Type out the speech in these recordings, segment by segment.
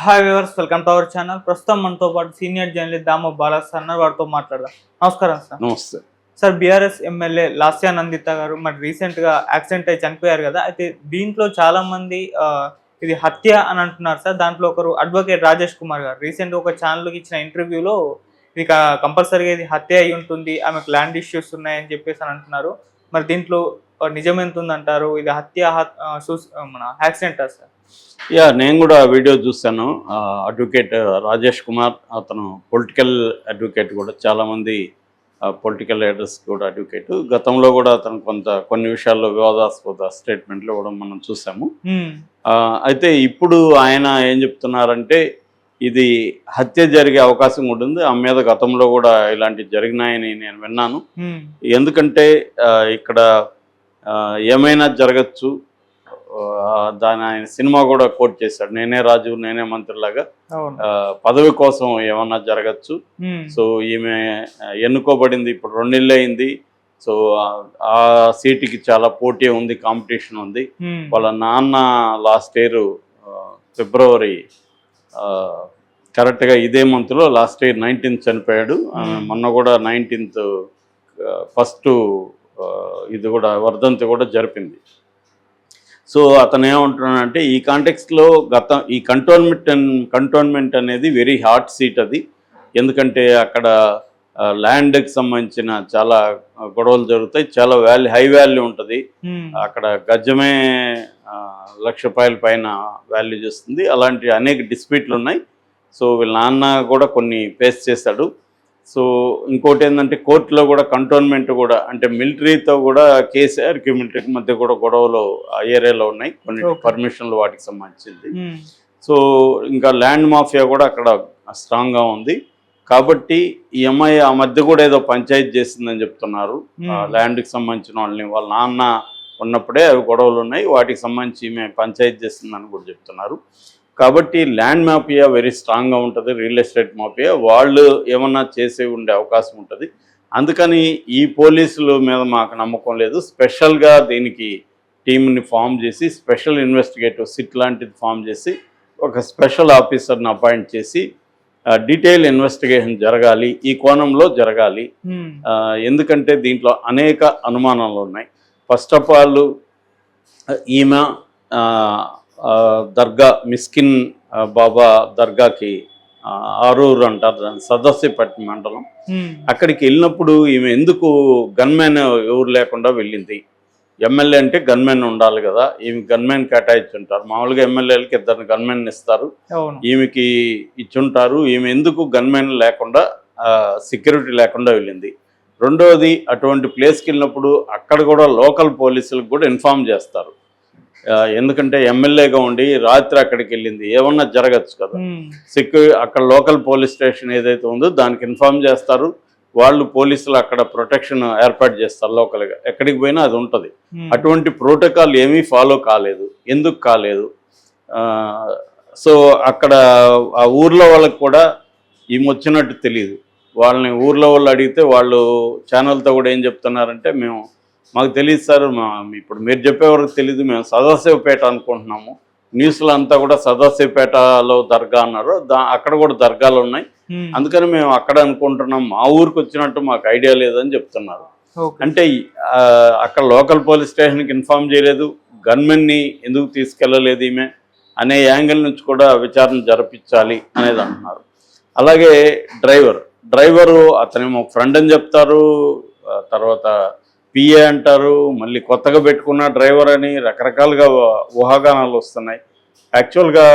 Hi viewers welcome to our channel ప్రస్తుతం మనతో పాటు సీనియర్ జర్నలిస్ట్ దామో బాలాస్ అన్నారు వారితో మాట్లాడదాం. నమస్కారం సార్ నమస్తే. Sir BRS MLA Lasya Nanditha గారు మరి రీసెంట్గా యాక్సిడెంట్ అయి చనిపోయారు కదా. అయితే దీంట్లో చాలా మంది ఇది హత్య అని అంటున్నారు సార్ దాంట్లో ఒకరు అడ్వకేట్ రాజేష్ కుమార్ గారు. రీసెంట్ ఒక ఛానల్కి ఇచ్చిన ఇంటర్వ్యూలో ఇది కంపల్సరీగా ఇది హత్య అయి ఉంటుంది. ఆమెకు ల్యాండ్ ఇష్యూస్ ఉన్నాయని చెప్పేసి అని అంటున్నారు. మరి దీంట్లో నిజం ఎంత ఉందంటారు ఇది హత్య మన యాక్సిడెంటా సార్? యా నేను కూడా వీడియో చూశాను. అడ్వకేట్ రాజేష్ కుమార్ అతను పొలిటికల్ అడ్వకేట్ కూడా చాలామంది పొలిటికల్ లీడర్స్ కూడా అడ్వకేట్. గతంలో కూడా అతను కొంత కొన్ని విషయాల్లో వివాదాస్పద స్టేట్మెంట్లు ఇవ్వడం మనం చూసాము అయితే ఇప్పుడు ఆయన ఏం చెప్తున్నారంటే ఇది హత్య జరిగే అవకాశం ఉంటుంది ఆ మీద గతంలో కూడా ఇలాంటివి జరిగినాయని నేను విన్నాను. ఎందుకంటే ఇక్కడ ఏమైనా జరగచ్చు. దాని ఆయన సినిమా కూడా కోట్ చేశాడు. నేనే రాజు నేనే మంత్రిలాగా పదవి కోసం ఏమన్నా జరగచ్చు. సో ఈమె ఎన్నుకోబడింది ఇప్పుడు రెండేళ్ళు అయింది. సో ఆ- సీటుకి చాలా పోటీ ఉంది కాంపిటీషన్ ఉంది. వాళ్ళ నాన్న లాస్ట్ ఇయర్ ఫిబ్రవరి కరెక్ట్గా ఇదే మంత్లో లాస్ట్ ఇయర్ నైన్టీన్త్ చనిపోయాడు. మొన్న కూడా నైన్టీన్త్ ఫస్ట్ ఇది కూడా వర్ధంతి కూడా జరిపింది. సో అతను ఏమంటున్నాడంటే ఈ కాంటెక్స్లో గత ఈ కంటోన్మెంట్ కంటోన్మెంట్ అనేది వెరీ హాట్ సీట్ అది. ఎందుకంటే అక్కడ ల్యాండ్కి సంబంధించిన చాలా గొడవలు జరుగుతాయి. చాలా వాల్యూ హై వాల్యూ ఉంటుంది. అక్కడ గజమే లక్ష రూపాయల పైన వాల్యూ చేస్తుంది. అలాంటి అనేక డిస్ప్యూట్లు ఉన్నాయి. సో వీళ్ళ నాన్న కూడా కొన్ని ఫేస్ చేశాడు. సో ఇంకోటి ఏంటంటే కోర్టులో కూడా కంటోన్మెంట్ కూడా అంటే మిలిటరీతో కూడా కేసీఆర్కి మిలిటరీకి మధ్య కూడా గొడవలు ఆ ఏరియాలో ఉన్నాయి కొన్ని. పర్మిషన్లు వాటికి సంబంధించింది. సో ఇంకా ల్యాండ్ మాఫియా కూడా అక్కడ స్ట్రాంగ్గా ఉంది కాబట్టి ఈ అమ్మాయి ఆ మధ్య కూడా ఏదో పంచాయతీ చేసిందని చెప్తున్నారు. ల్యాండ్కి సంబంధించిన వాళ్ళని వాళ్ళ నాన్న ఉన్నప్పుడే అవి గొడవలు ఉన్నాయి వాటికి సంబంధించి ఈమె పంచాయతీ చేస్తుందని కూడా చెప్తున్నారు కాబట్టి ల్యాండ్ మాఫియా వెరీ స్ట్రాంగ్గా ఉంటుంది రియల్ ఎస్టేట్ మాఫియా. వాళ్ళు ఏమన్నా చేసే ఉండే అవకాశం ఉంటుంది. అందుకని ఈ పోలీసుల మీద మాకు నమ్మకం లేదు. స్పెషల్గా దీనికి టీంని ఫామ్ చేసి స్పెషల్ ఇన్వెస్టిగేటివ్ సిట్ లాంటిది ఫామ్ చేసి ఒక స్పెషల్ ఆఫీసర్ని అపాయింట్ చేసి డీటెయిల్ ఇన్వెస్టిగేషన్ జరగాలి ఈ కోణంలో జరగాలి. ఎందుకంటే దీంట్లో అనేక అనుమానాలు ఉన్నాయి. ఫస్ట్ ఆఫ్ ఆల్ ఈమె దర్గా మిస్కిన్ బాబా దర్గాకి ఆరూరు అంటారు దాన్ని సదస్యపట్నం మండలం. అక్కడికి వెళ్ళినప్పుడు ఈమె ఎందుకు గన్మెన్ ఎవరు లేకుండా వెళ్ళింది? ఎమ్మెల్యే అంటే గన్మెన్ ఉండాలి కదా ఈమె గన్మెన్ కేటాయించుంటారు మామూలుగా ఎమ్మెల్యేలకి ఇద్దరు గన్మెన్ ఇస్తారు. ఈమెకి ఇచ్చుంటారు. ఈమె ఎందుకు గన్మెన్ లేకుండా సెక్యూరిటీ లేకుండా వెళ్ళింది? రెండోది అటువంటి ప్లేస్కి వెళ్ళినప్పుడు అక్కడ కూడా లోకల్ పోలీసులకు కూడా ఇన్ఫామ్ చేస్తారు. ఎందుకంటే ఎమ్మెల్యేగా ఉండి రాత్రి అక్కడికి వెళ్ళింది. ఏమన్నా జరగచ్చు కదా. హ్మ్. సెక్యూ అక్కడ లోకల్ పోలీస్ స్టేషన్ ఏదైతే ఉందో దానికి ఇన్ఫామ్ చేస్తారు. వాళ్ళు పోలీసులు అక్కడ ప్రొటెక్షన్ ఏర్పాటు చేస్తారు లోకల్గా. ఎక్కడికి పోయినా అది ఉంటుంది. అటువంటి ప్రోటోకాల్ ఏమీ ఫాలో కాలేదు. ఎందుకు కాలేదు? సో అక్కడ ఆ ఊర్లో వాళ్ళకి కూడా ఈమె వచ్చినట్టు తెలియదు వాళ్ళని ఊర్లో వాళ్ళు అడిగితే వాళ్ళు ఛానల్తో కూడా ఏం చెప్తున్నారంటే మేము మాకు తెలియదు సార్ ఇప్పుడు మీరు చెప్పే వరకు తెలియదు మేము సదాశివపేట అనుకుంటున్నాము. న్యూస్లో అంతా కూడా సదాశివపేటలో దర్గా అన్నారు. అక్కడ కూడా దర్గాలు ఉన్నాయి. అందుకని మేము అక్కడ అనుకుంటున్నాం. మా ఊరికి వచ్చినట్టు మాకు ఐడియా లేదని చెప్తున్నారు. అంటే అక్కడ లోకల్ పోలీస్ స్టేషన్కి ఇన్ఫామ్ చేయలేదు. గన్మెన్ని ఎందుకు తీసుకెళ్ళలేదు ఈమె అనే యాంగిల్ నుంచి కూడా విచారణ జరిపించాలి అనేది అంటున్నారు. అలాగే డ్రైవర్ డ్రైవరు అతనేమో ఫ్రెండ్ అని చెప్తారు. తర్వాత పిఏ అంటారు మళ్ళీ కొత్తగా పెట్టుకున్న డ్రైవర్ అని రకరకాలుగా ఊహాగానాలు వస్తున్నాయి. యాక్చువల్గా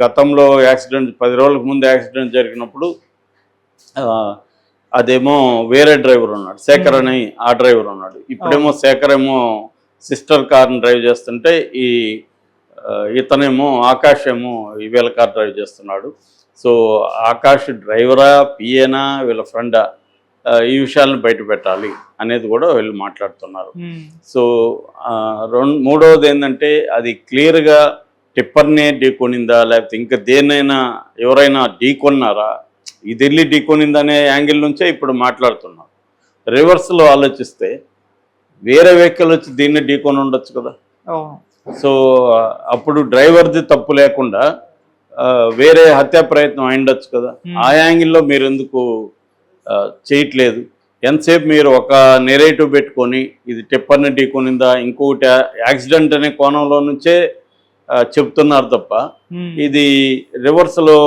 గతంలో యాక్సిడెంట్ పది రోజులకు ముందు యాక్సిడెంట్ జరిగినప్పుడు అదేమో వేరే డ్రైవర్ ఉన్నాడు శేఖర్ అని ఆ డ్రైవర్ ఉన్నాడు. ఇప్పుడేమో శేఖర్ ఏమో సిస్టర్ కార్ని డ్రైవ్ చేస్తుంటే ఈ ఇతనేమో ఆకాష్ ఏమో ఈ వీళ్ళ కార్ డ్రైవ్ చేస్తున్నాడు. సో ఆకాష్ డ్రైవరా పిఏనా వీళ్ళ ఫ్రెండా? ఈ విషయాలను బయట పెట్టాలి అనేది కూడా వీళ్ళు మాట్లాడుతున్నారు. సో రెండు మూడవది ఏంటంటే అది క్లియర్గా టిప్పర్నే ఢీకొనిందా లేకపోతే ఇంకా దేన్నైనా ఎవరైనా ఢీకొన్నారా? ఇది వెళ్ళి ఢీకొనిందనే యాంగిల్ నుంచే ఇప్పుడు మాట్లాడుతున్నాం రివర్స్లో ఆలోచిస్తే వేరే వెహికల్ వచ్చి దీన్ని ఢీకొని ఉండొచ్చు కదా? సో అప్పుడు డ్రైవర్ది తప్పు లేకుండా వేరే హత్యా ప్రయత్నం అయిండొచ్చు కదా. ఆ యాంగిల్లో మీరు ఎందుకు చేయట్లేదు. ఎంతసేపు మీరు ఒక నెరేటివ్ పెట్టుకొని ఇది టిప్పర్ని ఢీకొనిందా ఇంకొకటి యాక్సిడెంట్ అనే కోణంలో నుంచే చెప్తున్నారు తప్ప ఇది రివర్స్లో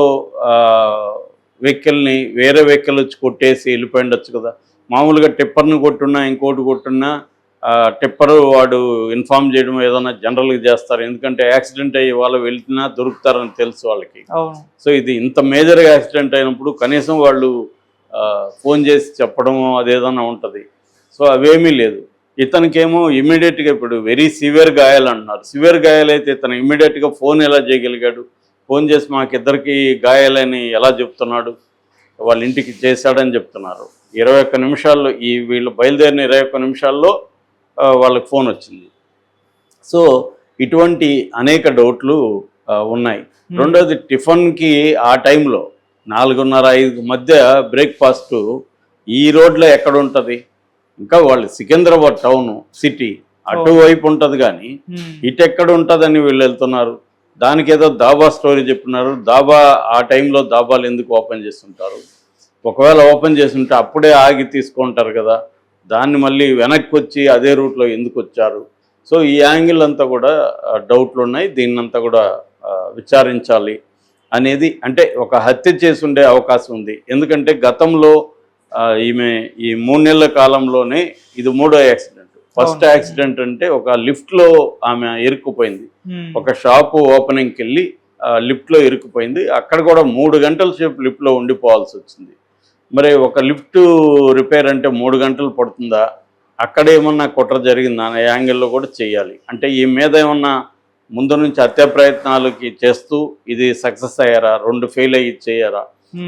వెహికల్ని వేరే వెహికల్ వచ్చి కొట్టేసి వెళ్ళిపోయి ఉండొచ్చు కదా. మామూలుగా టిప్పర్ని కొట్టున్నా ఇంకోటి కొట్టున్నా టిప్పర్ వాడు ఇన్ఫామ్ చేయడం ఏదైనా జనరల్గా చేస్తారు. ఎందుకంటే యాక్సిడెంట్ అయ్యి వాళ్ళు వెళ్తున్నా దొరుకుతారని తెలుసు వాళ్ళకి. సో ఇది ఇంత మేజర్గా యాక్సిడెంట్ అయినప్పుడు కనీసం వాళ్ళు ఫోన్ చేసి చెప్పడం అదేదన్నా ఉంటుంది. సో అవేమీ లేదు. ఇతనికేమో ఇమీడియట్గా ఇప్పుడు వెరీ సివియర్ గాయాలు అంటున్నారు. సివియర్ గాయాలైతే ఇతను ఇమీడియట్గా ఫోన్ ఎలా చేయగలిగాడు? ఫోన్ చేసి మాకిద్దరికి గాయాలని ఎలా చెప్తున్నాడు? వాళ్ళ ఇంటికి చేశాడని చెప్తున్నారు. ఇరవై ఒక్క నిమిషాల్లో ఈ వీళ్ళు బయలుదేరిన ఇరవై ఒక్క నిమిషాల్లో వాళ్ళకి ఫోన్ వచ్చింది. సో ఇటువంటి అనేక డౌట్లు ఉన్నాయి. రెండోది టిఫిన్కి ఆ టైంలో నాలుగున్నర ఐదు మధ్య బ్రేక్ఫాస్ట్ ఈ రోడ్లో ఎక్కడ ఉంటుంది ఇంకా వాళ్ళు సికింద్రాబాద్ టౌన్ సిటీ. అటువైపు ఉంటుంది కానీ ఉమ్, ఇటు ఎక్కడ ఉంటుందని వీళ్ళు వెళ్తున్నారు. దానికి ఏదో దాబా స్టోరీ చెప్తున్నారు. దాబా ఆ టైంలో దాబాలు ఎందుకు ఓపెన్ చేస్తుంటారు? ఒకవేళ ఓపెన్ చేస్తుంటే అప్పుడే ఆగి తీసుకుంటారు కదా. దాన్ని మళ్ళీ వెనక్కి వచ్చి అదే రూట్లో ఎందుకు వచ్చారు? సో ఈ యాంగిల్ అంతా కూడా డౌట్లు ఉన్నాయి. దీన్నంతా కూడా విచారించాలి. అనేది అంటే ఒక హత్య చేసి ఉండే అవకాశం ఉంది. ఎందుకంటే గతంలో ఈమె ఈ మూడు నెలల కాలంలోనే ఇది మూడో యాక్సిడెంట్. ఫస్ట్. యాక్సిడెంట్ అంటే ఒక లిఫ్ట్లో ఆమె ఇరుక్కుపోయింది. ఒక షాపు ఓపెనింగ్కి వెళ్ళి లిఫ్ట్లో ఇరుక్కుపోయింది. అక్కడ కూడా మూడు గంటల సేపు లిఫ్ట్లో ఉండిపోవాల్సి వచ్చింది. మరి ఒక లిఫ్ట్ రిపేర్ అంటే మూడు గంటలు పడుతుందా? అక్కడ ఏమన్నా కుట్ర జరిగిందా? అనే యాంగిల్లో కూడా చేయాలి అంటే ఈ మీద ఏమన్నా ముందు నుంచి హత్యా ప్రయత్నాలకి చేస్తూ ఇది సక్సెస్ అయ్యారా? రెండు ఫెయిల్ అయ్యి చేయరా?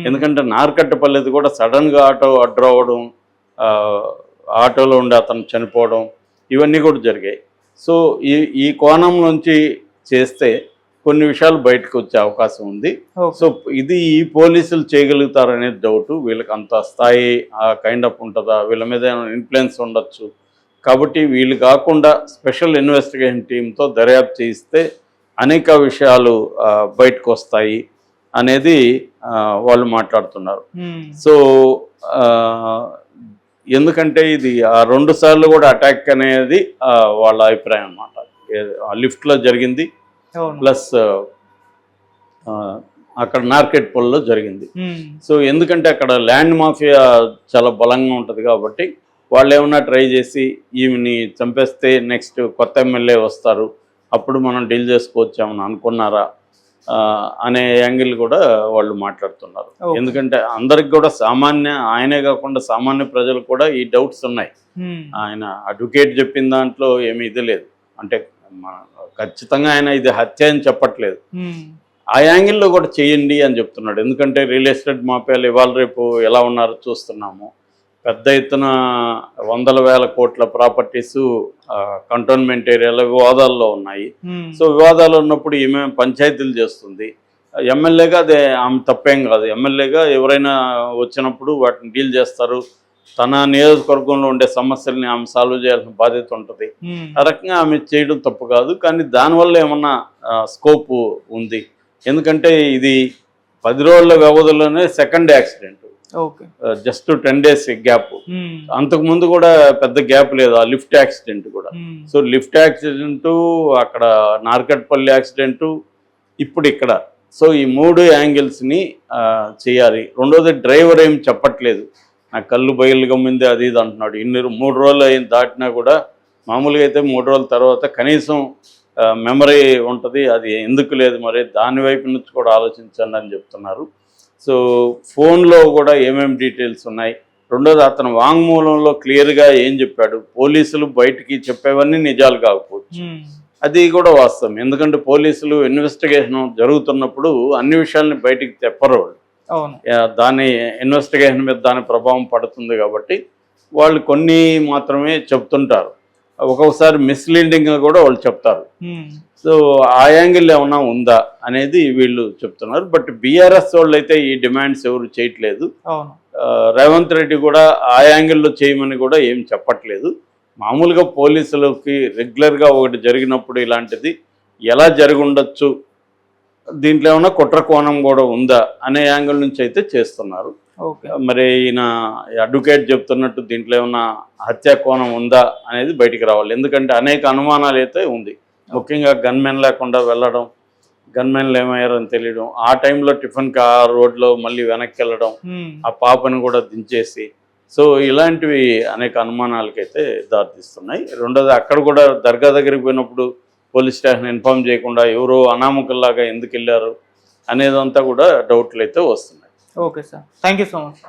ఎందుకంటే నార్కట్టపల్లిది కూడా సడన్గా ఆటో అడ్డు రావడం ఆ, ఆటోలో ఉండి అతను చనిపోవడం ఇవన్నీ కూడా జరిగాయి. సో ఈ ఈ కోణం నుంచి చేస్తే కొన్ని విషయాలు బయటకు వచ్చే అవకాశం ఉంది. సో ఇది ఈ పోలీసులు చేయగలుగుతారనే డౌట్ వీళ్ళకి అంత స్థాయి ఆ కైండ్ ఆఫ్ ఉంటుందా? వీళ్ళ మీద ఇన్ఫ్లుయెన్స్ ఉండొచ్చు? కాబట్టి వీళ్ళు కాకుండా స్పెషల్ ఇన్వెస్టిగేషన్ టీంతో దర్యాప్తు చేయిస్తే అనేక విషయాలు బయటకు వస్తాయి అనేది వాళ్ళు మాట్లాడుతున్నారు. సో ఎందుకంటే ఇది ఆ రెండు సార్లు కూడా అటాక్ అనేది వాళ్ళ అభిప్రాయం అనమాట లిఫ్ట్లో జరిగింది ప్లస్ అక్కడ మార్కెట్ పొల్లో జరిగింది. సో ఎందుకంటే అక్కడ ల్యాండ్ మాఫియా చాలా బలంగా ఉంటుంది కాబట్టి వాళ్ళు ఏమన్నా ట్రై చేసి ఈమెని చంపేస్తే నెక్స్ట్ కొత్త ఎమ్మెల్యే వస్తారు. అప్పుడు మనం డీల్ చేసుకోవచ్చామని అనుకున్నారా? ఆ, అనే యాంగిల్ కూడా వాళ్ళు మాట్లాడుతున్నారు. ఎందుకంటే అందరికి కూడా సామాన్య ఆయనే కాకుండా సామాన్య ప్రజలు కూడా ఈ డౌట్స్ ఉన్నాయి. ఆయన అడ్వకేట్ చెప్పిన దాంట్లో ఏమీ ఇది లేదు. అంటే ఖచ్చితంగా ఆయన ఇది హత్య అని చెప్పట్లేదు. ఆ యాంగిల్లో కూడా చేయండి అని చెప్తున్నాడు. ఎందుకంటే రియల్ ఎస్టేట్ మాఫియాలు ఇవాళ రేపు ఎలా ఉన్నారో చూస్తున్నాము. పెద్ద ఎత్తున వందల వేల కోట్ల ప్రాపర్టీస్ కంటోన్మెంట్ ఏరియాలో వివాదాల్లో ఉన్నాయి. సో వివాదాలు ఉన్నప్పుడు ఈమె పంచాయతీలు చేస్తుంది. ఎమ్మెల్యేగా అదే ఆమె తప్పేం కాదు. ఎమ్మెల్యేగా ఎవరైనా వచ్చినప్పుడు వాటిని డీల్ చేస్తారు. తన నియోజకవర్గంలో ఉండే సమస్యల్ని ఆమె సాల్వ్ చేయాల్సిన బాధ్యత ఉంటుంది. ఆ రకంగా ఆమె చేయడం తప్పు కాదు. కానీ దానివల్ల ఏమన్నా స్కోప్ ఉంది. ఎందుకంటే ఇది పది రోజుల వ్యవధిలోనే second accident. Just ten days gap um, అంతకుముందు కూడా పెద్ద గ్యాప్ లేదు ఆ లిఫ్ట్ యాక్సిడెంట్ కూడా. సో లిఫ్ట్ యాక్సిడెంట్ అక్కడ నార్కట్పల్లి యాక్సిడెంట్ ఇప్పుడు ఇక్కడ. సో ఈ మూడు యాంగిల్స్ని చేయాలి. రెండోది డ్రైవర్ ఏం చెప్పట్లేదు. నా కళ్ళు బయలు గమ్మింది అది ఇది అంటున్నాడు. ఇన్ని మూడు రోజులు అయిన దాటినా కూడా మామూలుగా అయితే మూడు రోజుల తర్వాత కనీసం మెమరీ ఉంటుంది అది ఎందుకు లేదు మరి దాని వైపు నుంచి కూడా ఆలోచించండి అని చెప్తున్నారు. సో ఫోన్లో కూడా ఏమేమి డీటెయిల్స్ ఉన్నాయి? రెండోది అతను వాంగ్మూలంలో క్లియర్గా ఏం చెప్పాడు? పోలీసులు బయటికి చెప్పేవన్నీ నిజాలు కాకపోవచ్చు. అది కూడా వాస్తవం. ఎందుకంటే పోలీసులు ఇన్వెస్టిగేషన్ జరుగుతున్నప్పుడు అన్ని విషయాల్ని బయటికి చెప్పరు వాళ్ళు అవును. ఆ, దాని ఇన్వెస్టిగేషన్ మీద దాని ప్రభావం పడుతుంది కాబట్టి వాళ్ళు కొన్ని మాత్రమే చెప్తుంటారు. ఒక్కొక్కసారి మిస్లీడింగ్ కూడా వాళ్ళు చెప్తారు. సో ఆ యాంగిల్ ఏమైనా ఉందా అనేది వీళ్ళు చెప్తున్నారు. బట్ బీఆర్ఎస్ వాళ్ళు అయితే ఈ డిమాండ్స్ ఎవరు చేయట్లేదు. రేవంత్ రెడ్డి కూడా ఆ యాంగిల్లో చేయమని కూడా ఏం చెప్పట్లేదు. మామూలుగా పోలీసులకి రెగ్యులర్గా ఒకటి జరిగినప్పుడు ఇలాంటిది ఎలా జరిగి ఉండొచ్చు దీంట్లో ఏమైనా కుట్ర కోణం కూడా ఉందా అనే యాంగిల్ నుంచి అయితే చేస్తున్నారు. ఓకే. మరి ఈయన అడ్వకేట్ చెప్తున్నట్టు దీంట్లో ఏమన్నా హత్యా కోణం ఉందా అనేది బయటికి రావాలి. ఎందుకంటే అనేక అనుమానాలు అయితే ఉంది. ముఖ్యంగా గన్మెన్ లేకుండా వెళ్ళడం గన్మెన్లు ఏమయ్యారని తెలియడం ఆ టైంలో టిఫిన్ కా రోడ్లో మళ్ళీ వెనక్కి వెళ్ళడం ఆ పాపను కూడా దించేసి సో ఇలాంటివి అనేక అనుమానాలకైతే దారితీస్తున్నాయి. రెండోది అక్కడ కూడా దర్గా దగ్గరికి పోయినప్పుడు పోలీస్ స్టేషన్ ఇన్ఫామ్ చేయకుండా ఎవరో అనామకుల్లాగా ఎందుకు వెళ్ళారు అనేదంతా కూడా డౌట్లు అయితే వస్తున్నాయి. Okay sir. Thank you so much.